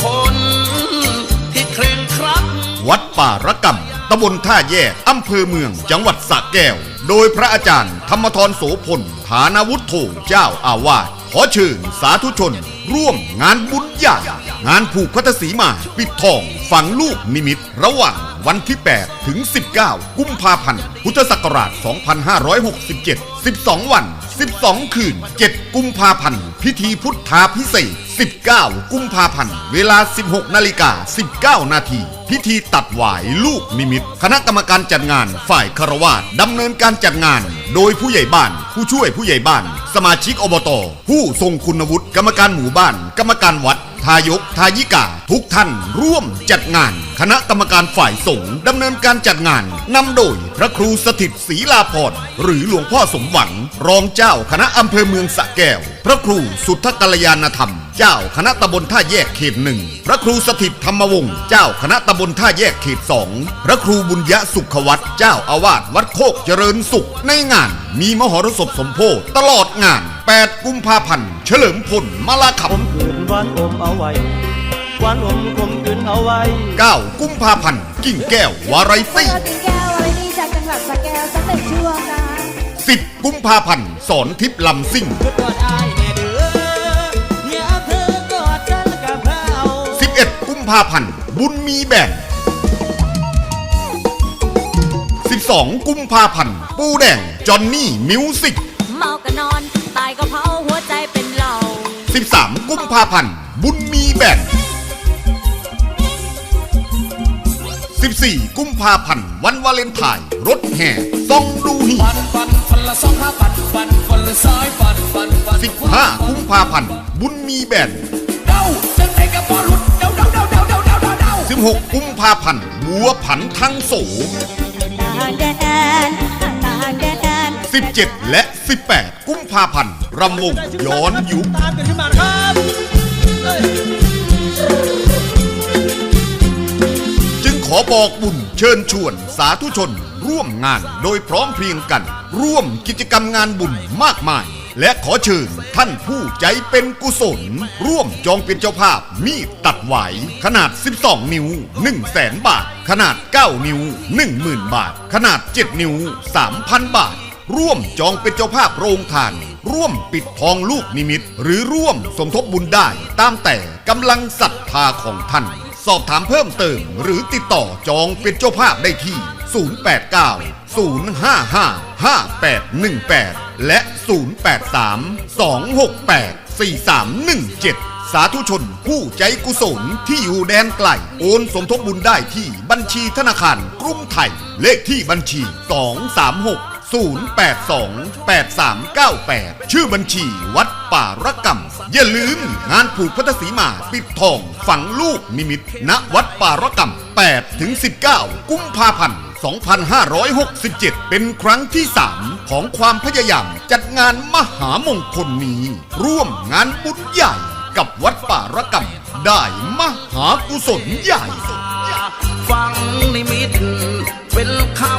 คนที่เคร่งครัดวัดป่าระกำตำบลท่าแย่อำเภอเมือง จังหวัดสระแก้ว โดยพระอาจารย์ ธรรมทรโสพลฐานาวุฒโธเจ้าอาวาสขอเชิญสาธุชน ร่วมงานบุญใหญ่งานผูกพัทศีมา ปิดทองฝังลูกนิมิต ระหว่างวันที่ 8 ถึง 19 กุมภาพันธ์ พุทธศักราช 2567 12 วัน 12 คืน 7 กุมภาพันธ์ พิธีพุทธาพิเศษก19 กุมภาพันธ์ เวลา 16 นาฬิกา 19 นาที พิธีตัดหวายลูกนิมิต คณะกรรมการจัดงานฝ่ายคารวาสดำเนินการจัดงาน โดยผู้ใหญ่บ้าน ผู้ช่วยผู้ใหญ่บ้าน สมาชิกอบต ผู้ทรงคุณวุฒิ กรรมการหมู่บ้าน กรรมการวัด ทายก ทายิกา ทุกท่านร่วมจัดงาน คณะกรรมการฝ่ายสงฆ์ดำเนินการจัดงานนำโดยพระครูสถิตศรีลาพรหรือหลวงพ่อสมหวัง รองเจ้าคณะอำเภอเมืองสะแก้ว พระครูสุทธกัลยาณธรรม เจ้าคณะตำบลท่าแยกเขตหนึ่งพระครูสถิตธรรมวงศ์เจ้าคณะตำบลท่าแยกเขตสองพระครูบุญยสุขวัตรเจ้าอาวาสวัดโคกเจริญสุข ในงาน มีมหรสพสมโพธิตลอดงาน 8 กุมภาพันธ์เฉลิมพลมาลาขับ ผมคืนหวานอมเอาไว้หวานอมคมคืนเอาไว้ 9 กุมภาพันธ์กิ่งแก้ววาไรไม่ตี้เอาติงแก้วอะไรนี่จากจังหวัดสระแก้วสักหนึ่งช่วงนะ10 กุมภาพันธ์สอนทิพย์ลำซิ่งคือกอดอายแน่ ภาพันธ์ บุญมีแบ่ง 12 กุมภาพันธ์ ปูแดง จอนนี่ มิวสิก เมาก็นอน ตายก็เผาหัวใจเป็นเหล่า 13 กุมภาพันธ์ บุญมีแบ่ง 14 กุมภาพันธ์ วันวาเลนไทน์รถแห่ซองดูฮีฟันฟันฟันละสองห้าฟันฟันฟันละซ้ายฟันฟันฟัน15กุมภาพันธ์ บุญมีแบ่ง 16 กุมภาพันธ์บัวผันทั้งโสต่างแดนต่างแดน17 และ 18 กุมภาพันธ์รำวงย้อนยุค ตามกันขึ้นมานะครับจึงขอบอกบุญเชิญชวนสาธุชน ร่วมงานโดยพร้อมเพรียงกัน ร่วมกิจกรรมงานบุญมากมาย และขอเชิญท่านผู้ใจเป็นกุศล ร่วมจองเป็นเจ้าภาพมีดตัดไหว ขนาด 12 นิ้ว 1 0 0 0 0แสนบาท ขนาด 9 นิ้ว 10,000 บาท ขนาด 7 นิ้ว 3,000 บาท ร่วมจองเป็นเจ้าภาพโรงทาน ร่วมปิดทองลูกนิมิต หรือร่วมสมทบบุญได้ ตามแต่กำลังศรัทธาของท่าน สอบถามเพิ่มเติม หรือติดต่อจองเป็นเจ้าภาพได้ที่ 089 055 5818 และ 083 268 4317 สาธุชนผู้ใจกุศลที่อยู่แดนไกล โอนสมทบบุญได้ที่บัญชีธนาคารกรุงไทย เลขที่บัญชี 236 082 8398 ชื่อบัญชีวัดป่าระกำอย่าลืมงานผูกพัทสีมาปิดทองฝังลูกนิมิตณวัดป่าระกำ8ถึง19 กุมภาพันธ์ 2567 เป็นครั้งที่ 3 ของความพยายามจัดงานมหามงคลนี้ ร่วมงานบุญใหญ่กับวัดป่าระกำได้มหากุศลใหญ่ ฟังนิมิตเป็นเขา